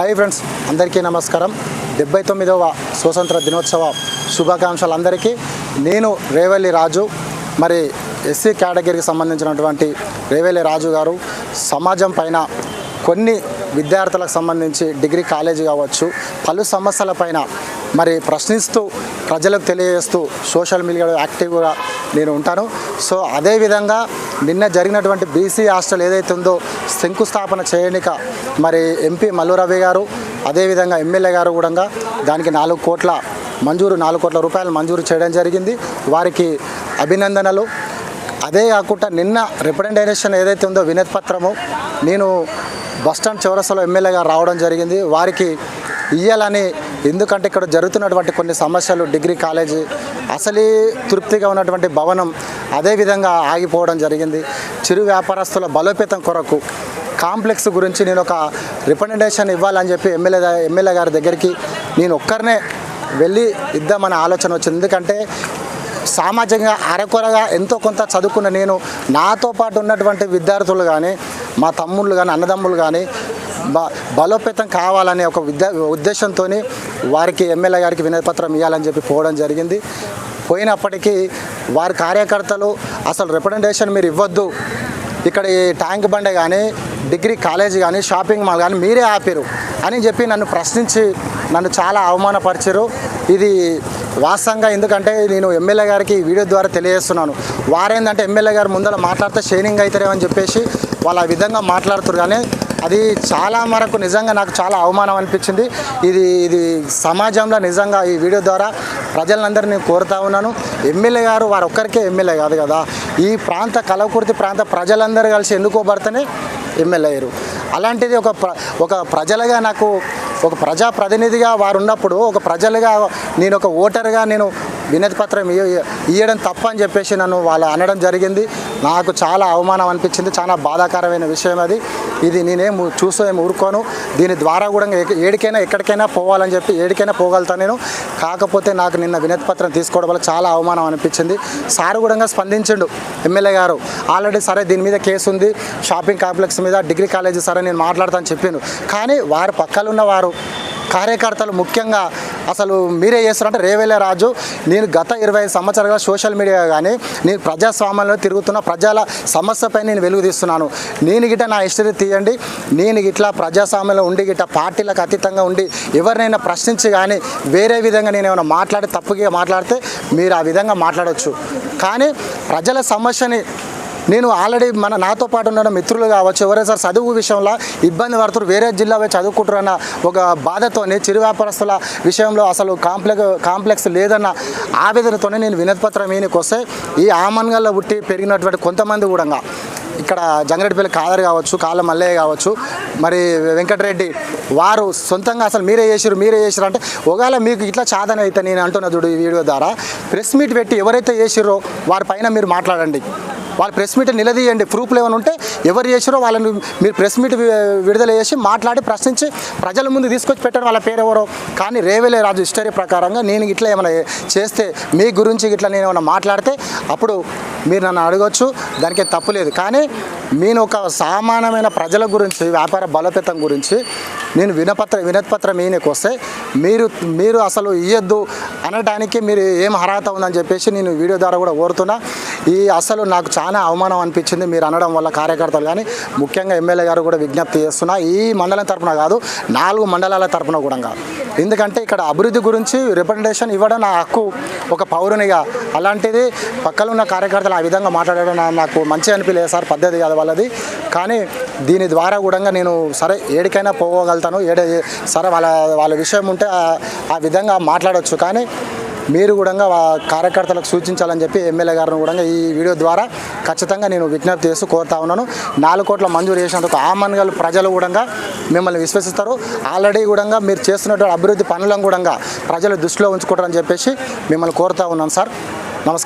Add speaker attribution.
Speaker 1: Hi friends అందరికీ నమస్కారం. డెబ్బై తొమ్మిదవ స్వతంత్ర దినోత్సవ శుభాకాంక్షలు అందరికీ నేను రేవల్లి రాజు. మరి ఎస్సీ కేటగిరీకి సంబంధించినటువంటి రేవల్లి రాజు గారు సమాజం పైన కొన్ని విద్యార్థులకు సంబంధించి డిగ్రీ కాలేజీ కావచ్చు పలు సమస్యల పైన మరి ప్రశ్నిస్తూ ప్రజలకు తెలియజేస్తూ సోషల్ మీడియాలో యాక్టివ్గా నేను ఉంటాను. సో అదేవిధంగా నిన్న జరిగినటువంటి బీసీ హాస్టల్ ఏదైతే ఉందో శంకుస్థాపన చేయనిక మరి ఎంపీ మల్లు రవి గారు అదేవిధంగా ఎమ్మెల్యే గారు కూడా దానికి నాలుగు కోట్ల మంజూరు నాలుగు కోట్ల రూపాయలు మంజూరు చేయడం జరిగింది. వారికి అభినందనలు. అదే కాకుండా నిన్న రిప్రజెంటేషన్ ఏదైతే ఉందో వినతి పత్రము నేను బస్టాండ్ చౌరస్తాలో ఎమ్మెల్యేగా రావడం జరిగింది. వారికి ఇయ్యాలని. ఎందుకంటే ఇక్కడ జరుగుతున్నటువంటి కొన్ని సమస్యలు డిగ్రీ కాలేజీ అసలీ తృప్తిగా ఉన్నటువంటి భవనం అదేవిధంగా ఆగిపోవడం జరిగింది. చిరు వ్యాపారస్తుల బలోపేతం కొరకు కాంప్లెక్స్ గురించి నేను ఒక రికమెండేషన్ ఇవ్వాలని చెప్పి ఎమ్మెల్యే ఎమ్మెల్యే గారి దగ్గరికి నేను ఒక్కరినే వెళ్ళి ఇద్దామనే ఆలోచన వచ్చింది. ఎందుకంటే సామాజికంగా అరకొరగా ఎంతో కొంత చదువుకున్న నేను నాతో పాటు ఉన్నటువంటి విద్యార్థులు కానీ మా తమ్ముళ్ళు కానీ అన్నదమ్ములు కానీ బలోపేతం కావాలనే ఒక ఉద్దేశంతో వారికి ఎమ్మెల్యే గారికి వినతిపత్రం ఇవ్వాలని చెప్పి పోవడం జరిగింది. పోయినప్పటికీ వారి కార్యకర్తలు అసలు రిప్రజెంటేషన్ మీరు ఇవ్వద్దు. ఇక్కడ ఈ ట్యాంక్ బండి కానీ డిగ్రీ కాలేజ్ కానీ షాపింగ్ మాల్ కానీ మీరే ఆపారు అని చెప్పి నన్ను ప్రశ్నించి నన్ను చాలా అవమానపరిచారు ఇది వాస్తవంగా ఎందుకంటే నేను ఎమ్మెల్యే గారికి ఈ వీడియో ద్వారా తెలియజేస్తున్నాను. వారేందంటే ఎమ్మెల్యే గారు ముందర మాట్లాడితే షేనింగ్ అవుతారేమని చెప్పేసి వాళ్ళు ఆ విధంగా మాట్లాడుతారు కానీ అది చాలా వరకు నిజంగా నాకు చాలా అవమానం అనిపించింది. ఇది ఇది సమాజంలో నిజంగా ఈ వీడియో ద్వారా ప్రజలందరినీ నేను కోరుతా ఉన్నాను. ఎమ్మెల్యే గారు వారు ఒక్కరికే ఎమ్మెల్యే కాదు కదా. ఈ ప్రాంత కలవకుర్తి ప్రాంత ప్రజలందరూ కలిసి ఎన్నుకోబడితేనే ఎమ్మెల్యే అయ్యారు. అలాంటిది ఒక ఒక ప్రజలుగా నాకు ఒక ప్రజా ప్రతినిధిగా వారు ఉన్నప్పుడు ఒక ప్రజలుగా నేను ఒక ఓటర్గా నేను వినతి పత్రం ఇయ్యడం తప్ప అని చెప్పేసి నన్ను వాళ్ళు అనడం జరిగింది. నాకు చాలా అవమానం అనిపించింది. చాలా బాధాకరమైన విషయం అది. ఇది నేనేం చూసో ఏం ఊరుకోను. దీని ద్వారా కూడా ఏడికైనా ఎక్కడికైనా పోవాలని చెప్పి ఏడికైనా పోగలుగుతాను నేను. కాకపోతే నాకు నిన్న వినతి పత్రం తీసుకోవడం వల్ల చాలా అవమానం అనిపించింది. సారు కూడా స్పందించిండు ఎమ్మెల్యే గారు. ఆల్రెడీ సరే దీని మీద కేసు ఉంది. షాపింగ్ కాంప్లెక్స్ మీద డిగ్రీ కాలేజీ సరే నేను మాట్లాడతాను చెప్పిండు. కానీ వారి పక్కలున్న వారు కార్యకర్తలు ముఖ్యంగా అసలు మీరే చేస్తారంటే రేవేలే రాజు నేను గత ఇరవై ఐదు సంవత్సరాలుగా సోషల్ మీడియా కానీ నేను ప్రజాస్వామ్యంలో తిరుగుతున్న ప్రజల సమస్యపై నేను వెలుగు తీస్తున్నాను. నేను గిట్ట నా హిస్టరీ తీయండి. నేను గిట్లా ప్రజాస్వామ్యంలో ఉండి గిట్ట పార్టీలకు అతీతంగా ఉండి ఎవరినైనా ప్రశ్నించి కానీ వేరే విధంగా నేను ఏమైనా మాట్లాడి తప్పుగా మాట్లాడితే మీరు ఆ విధంగా మాట్లాడవచ్చు కానీ ప్రజల సమస్యని నేను ఆల్రెడీ మన నాతో పాటు ఉన్న మిత్రులు కావచ్చు ఎవరైనా సార్ చదువు విషయంలో ఇబ్బంది పడుతున్నారు వేరే జిల్లా పోయి చదువుకుంటారన్న ఒక బాధతోనే చిరు వ్యాపారస్తుల విషయంలో అసలు కాంప్లెక్స్ కాంప్లెక్స్ లేదన్న ఆవేదనతోనే నేను వినతిపత్రం ఈయనకి వస్తే ఈ ఆమన్గల్లో పుట్టి పెరిగినటువంటి కొంతమంది కూడా ఇక్కడ జంగరెడ్డిపల్లి కాదర్ కావచ్చు కాళ్ళ మల్లయ్య కావచ్చు మరి వెంకటరెడ్డి వారు సొంతంగా అసలు మీరే చేసిరు మీరే చేసిరు అంటే ఒకవేళ మీకు ఇట్లా చాదన అయితే నేను అంటున్నా చూడు ఈ వీడియో ద్వారా ప్రెస్ మీట్ పెట్టి ఎవరైతే చేసిరో వారి పైన మీరు మాట్లాడండి. వాళ్ళు ప్రెస్ మీట్ నిలదీయండి. ప్రూఫ్లు ఏమైనా ఉంటే ఎవరు చేసిరో వాళ్ళని మీరు ప్రెస్ మీట్ విడుదల చేసి మాట్లాడి ప్రశ్నించి ప్రజల ముందు తీసుకొచ్చి పెట్టారు వాళ్ళ పేరు ఎవరో. కానీ రేవేలే రాజు హిస్టరీ ప్రకారంగా నేను ఇట్లా ఏమైనా చేస్తే మీ గురించి ఇట్లా నేను ఏమైనా మాట్లాడితే అప్పుడు మీరు నన్ను అడగొచ్చు దానికి తప్పులేదు కానీ నేను ఒక సామాన్యమైన ప్రజల గురించి వ్యాపార బలోపేతం గురించి నేను వినపత్ర వినతిపత్రం ఈయనకి వస్తే మీరు మీరు అసలు ఇయ్యొద్దు అనడానికి మీరు ఏం అర్హత ఉందని చెప్పేసి నేను వీడియో ద్వారా కూడా కోరుతున్నా. ఈ అసలు నాకు చాలా అవమానం అనిపించింది. మీరు అనడం వల్ల కార్యకర్తలు కానీ ముఖ్యంగా ఎమ్మెల్యే గారు కూడా విజ్ఞప్తి చేస్తున్నా ఈ మండలం తరపున కాదు నాలుగు మండలాల తరపున కూడా కాదు. ఎందుకంటే ఇక్కడ అభివృద్ధి గురించి రిప్రజెంటేషన్ ఇవ్వడం నా హక్కు ఒక పౌరునిగా. అలాంటిది పక్కన ఉన్న కార్యకర్తలు ఆ విధంగా మాట్లాడడం నాకు మంచి అనిపించలేదు సార్ పద్ధతి కాదు వాళ్ళది. కానీ దీని ద్వారా కూడా నేను సరే ఏడికైనా పోగలుగుతాను ఏడే సరే వాళ్ళ వాళ్ళ విషయం ఉంటే ఆ విధంగా మాట్లాడవచ్చు కానీ మీరు కూడా కార్యకర్తలకు సూచించాలని చెప్పి ఎమ్మెల్యే గారిని కూడా ఈ వీడియో ద్వారా ఖచ్చితంగా నేను విజ్ఞప్తి చేస్తూ కోరుతా ఉన్నాను. నాలుగు కోట్ల మంజూరు చేసినందుకు ఆమన్గల్ ప్రజలు కూడా మిమ్మల్ని విశ్వసిస్తారు. ఆల్రెడీ కూడా మీరు చేస్తున్నటువంటి అభివృద్ధి పనులను కూడా ప్రజలు దృష్టిలో ఉంచుకుంటారని చెప్పేసి మిమ్మల్ని కోరుతా ఉన్నాను సార్. నమస్కారం.